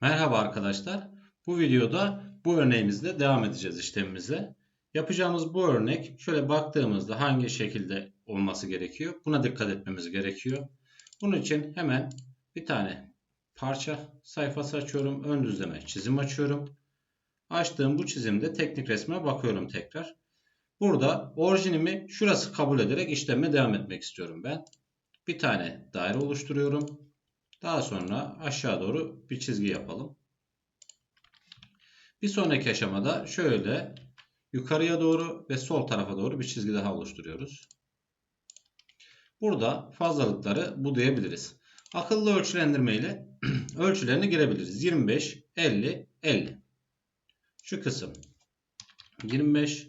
Merhaba arkadaşlar. Bu videoda bu örneğimizle devam edeceğiz işlemimize. Yapacağımız bu örnek şöyle baktığımızda hangi şekilde olması gerekiyor? Buna dikkat etmemiz gerekiyor. Bunun için hemen bir tane parça sayfası açıyorum. Ön düzleme çizim açıyorum. Açtığım bu çizimde teknik resme bakıyorum tekrar. Burada orijinimi şurası kabul ederek işleme devam etmek istiyorum ben. Bir tane daire oluşturuyorum. Daha sonra aşağı doğru bir çizgi yapalım. Bir sonraki aşamada şöyle yukarıya doğru ve sol tarafa doğru bir çizgi daha oluşturuyoruz. Burada fazlalıkları bu diyebiliriz. Akıllı ölçülendirme ile ölçülerini girebiliriz. 25, 50, 50. Şu kısım 25.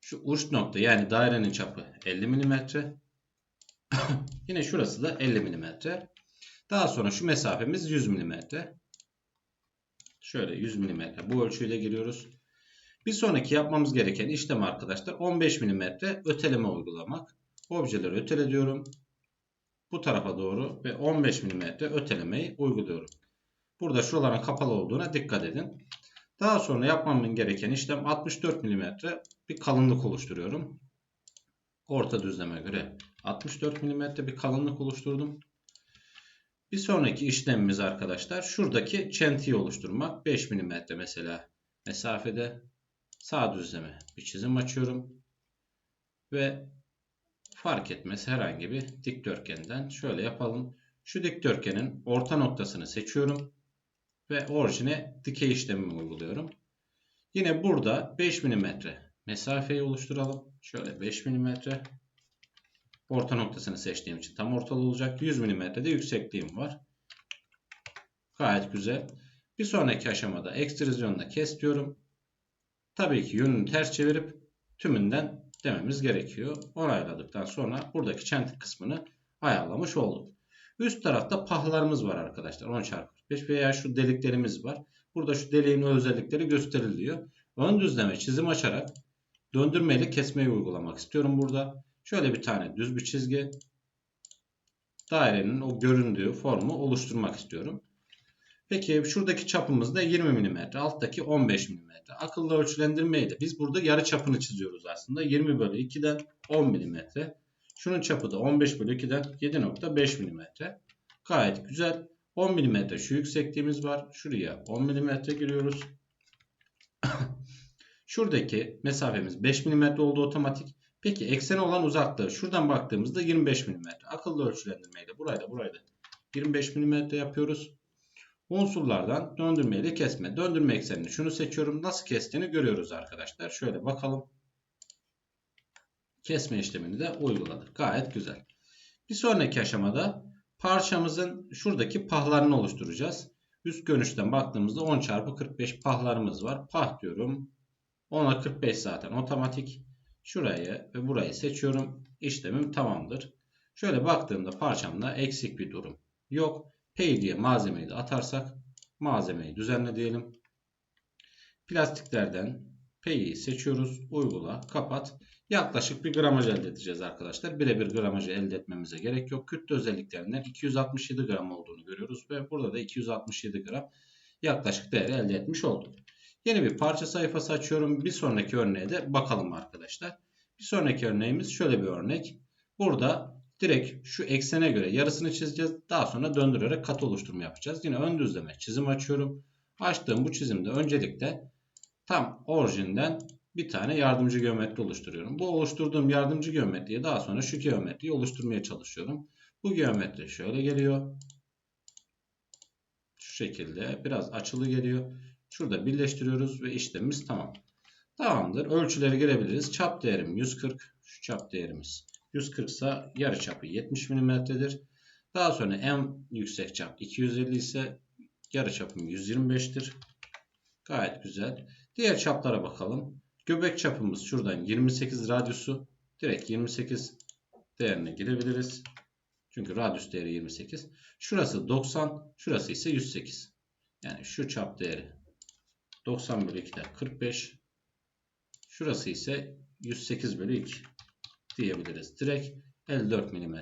Şu uç nokta yani dairenin çapı 50 mm. Yine şurası da 50 mm. Daha sonra şu mesafemiz 100 mm. Şöyle 100 mm bu ölçüyle giriyoruz. Bir sonraki yapmamız gereken işlem arkadaşlar 15 mm öteleme uygulamak. Objeleri ötele diyorum. Bu tarafa doğru ve 15 mm ötelemeyi uyguluyorum. Burada şuraların kapalı olduğuna dikkat edin. Daha sonra yapmamın gereken işlem 64 mm bir kalınlık oluşturuyorum. Orta düzleme göre 64 mm bir kalınlık oluşturdum. Bir sonraki işlemimiz arkadaşlar şuradaki çentiyi oluşturmak. 5 mm mesela mesafede sağ düzleme bir çizim açıyorum. Ve fark etmez herhangi bir dikdörtgenden şöyle yapalım. Şu dikdörtgenin orta noktasını seçiyorum. Ve orijine dikey işlemimi uyguluyorum. Yine burada 5 mm mesafeyi oluşturalım. Şöyle 5 mm Orta noktasını seçtiğim için tam ortalı olacak. 100 mm de yüksekliğim var. Gayet güzel. Bir sonraki aşamada ekstrüzyonla kes diyorum. Tabii ki yönünü ters çevirip tümünden dememiz gerekiyor. Onayladıktan sonra buradaki çentik kısmını ayarlamış olduk. Üst tarafta pahlarımız var arkadaşlar. 10 çarpı 45 veya şu deliklerimiz var. Burada şu deliğin özellikleri gösteriliyor. Ön düzleme çizim açarak döndürmeyle kesmeyi uygulamak istiyorum burada. Şöyle bir tane düz bir çizgi. Dairenin o göründüğü formu oluşturmak istiyorum. Peki şuradaki çapımız da 20 mm. Alttaki 15 mm. Akıllı ölçülendirmeyi de biz burada yarı çapını çiziyoruz aslında. 20 bölü 2'den 10 mm. Şunun çapı da 15 bölü 2'den 7.5 mm. Gayet güzel. 10 mm şu yüksekliğimiz var. Şuraya 10 mm giriyoruz. Şuradaki mesafemiz 5 mm oldu otomatik. Peki eksene olan uzaklığı şuradan baktığımızda 25 mm. Akıllı ölçülendirmeyle burayı da 25 mm yapıyoruz. Unsurlardan döndürme kesme. Döndürme eksenini şunu seçiyorum. Nasıl kestiğini görüyoruz arkadaşlar. Şöyle bakalım. Kesme işlemini de uyguladık. Gayet güzel. Bir sonraki aşamada parçamızın şuradaki pahlarını oluşturacağız. Üst görünüşten baktığımızda 10 çarpı 45 pahlarımız var. Pah diyorum. 10'a 45 zaten otomatik. Şurayı ve burayı seçiyorum. İşlemim tamamdır. Şöyle baktığımda parçamda eksik bir durum yok. Pay diye malzemeyi de atarsak malzemeyi düzenle diyelim. Plastiklerden Pay'i seçiyoruz. Uygula, kapat. Yaklaşık bir gramaj elde edeceğiz arkadaşlar. Birebir gramajı elde etmemize gerek yok. Kütle özelliklerinden 267 gram olduğunu görüyoruz. Ve burada da 267 gram yaklaşık değeri elde etmiş olduk. Yeni bir parça sayfası açıyorum. Bir sonraki örneğe de bakalım arkadaşlar. Bir sonraki örneğimiz şöyle bir örnek. Burada direkt şu eksene göre yarısını çizeceğiz. Daha sonra döndürerek kat oluşturma yapacağız. Yine ön düzleme çizim açıyorum. Açtığım bu çizimde öncelikle tam orijinden bir tane yardımcı geometri oluşturuyorum. Bu oluşturduğum yardımcı geometriyi daha sonra şu geometriyi oluşturmaya çalışıyorum. Bu geometri şöyle geliyor. Şu şekilde biraz açılı geliyor. Şurada birleştiriyoruz ve işlemimiz tamam. Tamamdır. Ölçüleri girebiliriz. Çap değerim 140. Şu çap değerimiz 140 ise yarı çapı 70 mm'dir. Daha sonra en yüksek çap 250 ise yarı çapım 125'tir. Gayet güzel. Diğer çaplara bakalım. Göbek çapımız şuradan 28 radyusu. Direkt 28 değerine girebiliriz. Çünkü radyus değeri 28. Şurası 90. Şurası ise 108. Yani şu çap değeri 90 bölü 2'den 45. Şurası ise 108 bölü 2 diyebiliriz. Direkt 54 mm.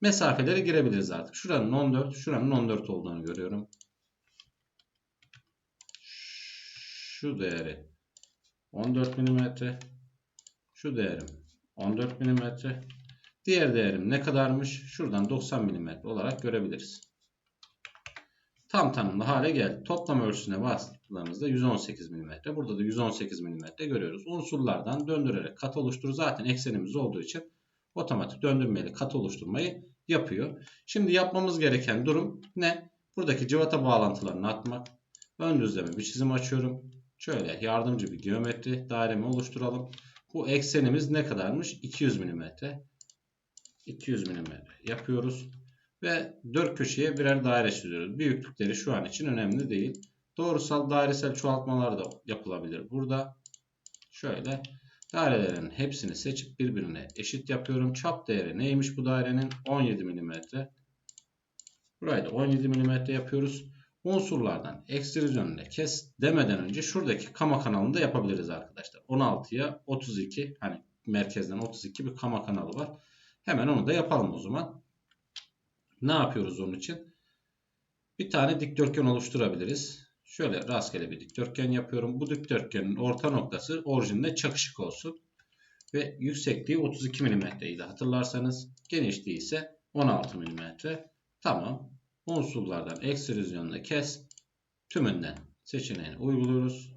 Mesafelere girebiliriz artık. Şuranın 14, şuranın 14 olduğunu görüyorum. Şu değeri 14 mm. Şu değerim 14 mm. Diğer değerim ne kadarmış? Şuradan 90 mm olarak görebiliriz. Tam tanımlı hale geldi. Toplam ölçüsüne bastığımızda 118 mm. Burada da 118 mm görüyoruz. Unsurlardan döndürerek kat oluşturur. Zaten eksenimiz olduğu için otomatik döndürmeli kat oluşturmayı yapıyor. Şimdi yapmamız gereken durum ne? Buradaki cıvata bağlantılarını atmak. Ön düzleme bir çizim açıyorum. Şöyle yardımcı bir geometri dairemi oluşturalım. Bu eksenimiz ne kadarmış? 200 mm. 200 mm yapıyoruz. Ve dört köşeye birer daire çiziyoruz. Büyüklükleri şu an için önemli değil. Doğrusal dairesel çoğaltmalar da yapılabilir. Burada şöyle dairelerin hepsini seçip birbirine eşit yapıyorum. Çap değeri neymiş bu dairenin? 17 mm. Burayı da 17 mm yapıyoruz. Unsurlardan ekstrüzyonla kes demeden önce şuradaki kama kanalını da yapabiliriz arkadaşlar. 16'ya 32 hani merkezden 32 bir kama kanalı var. Hemen onu da yapalım o zaman. Ne yapıyoruz onun için? Bir tane dikdörtgen oluşturabiliriz. Şöyle rastgele bir dikdörtgen yapıyorum. Bu dikdörtgenin orta noktası orijinle çakışık olsun. Ve yüksekliği 32 mm idi hatırlarsanız. Genişliği ise 16 mm. Tamam. Unsurlardan ekstrüzyonla kes. Tümünden seçeneğini uyguluyoruz.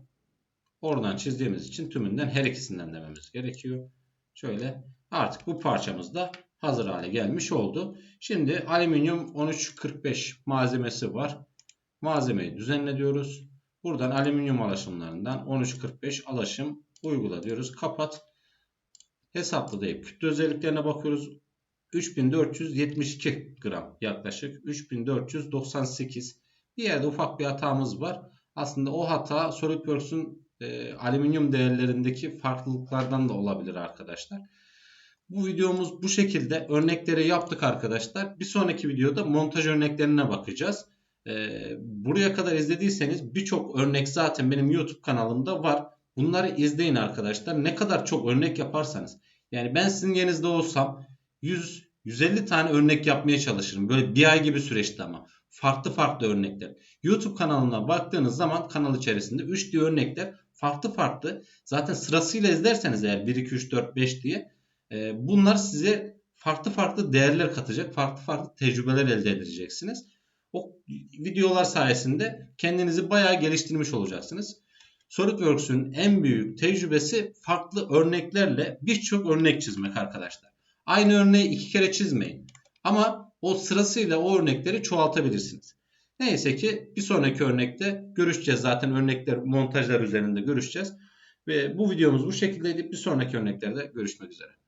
Oradan çizdiğimiz için tümünden her ikisinden dememiz gerekiyor. Şöyle artık bu parçamız da hazır hale gelmiş oldu. Şimdi alüminyum 1345 malzemesi var. Malzemeyi düzenle diyoruz. Buradan alüminyum alaşımlarından 1345 alaşım uygula diyoruz. Kapat. Hesapla deyip kütle özelliklerine bakıyoruz. 3472 gram yaklaşık. 3498. Bir yerde ufak bir hatamız var. Aslında o hata SolidWorks'un e, alüminyum değerlerindeki farklılıklardan da olabilir arkadaşlar. Bu videomuz bu şekilde örnekleri yaptık arkadaşlar. Bir sonraki videoda montaj örneklerine bakacağız. Ee, buraya kadar izlediyseniz birçok örnek zaten benim YouTube kanalımda var. Bunları izleyin arkadaşlar. Ne kadar çok örnek yaparsanız. Yani ben sizin yerinizde olsam 100 150 tane örnek yapmaya çalışırım. Böyle bir ay gibi süreçte ama. Farklı farklı örnekler. YouTube kanalına baktığınız zaman kanal içerisinde 3 diye örnekler farklı farklı. Zaten sırasıyla izlerseniz eğer 1, 2, 3, 4, 5 diye ee, bunlar size farklı farklı değerler katacak, farklı farklı tecrübeler elde edeceksiniz. O videolar sayesinde kendinizi bayağı geliştirmiş olacaksınız. SolidWorks'ün en büyük tecrübesi farklı örneklerle birçok örnek çizmek arkadaşlar. Aynı örneği iki kere çizmeyin. Ama o sırasıyla o örnekleri çoğaltabilirsiniz. Neyse ki bir sonraki örnekte görüşeceğiz. Zaten örnekler montajlar üzerinde görüşeceğiz. Ve bu videomuz bu şekildeydi. Bir sonraki örneklerde görüşmek üzere.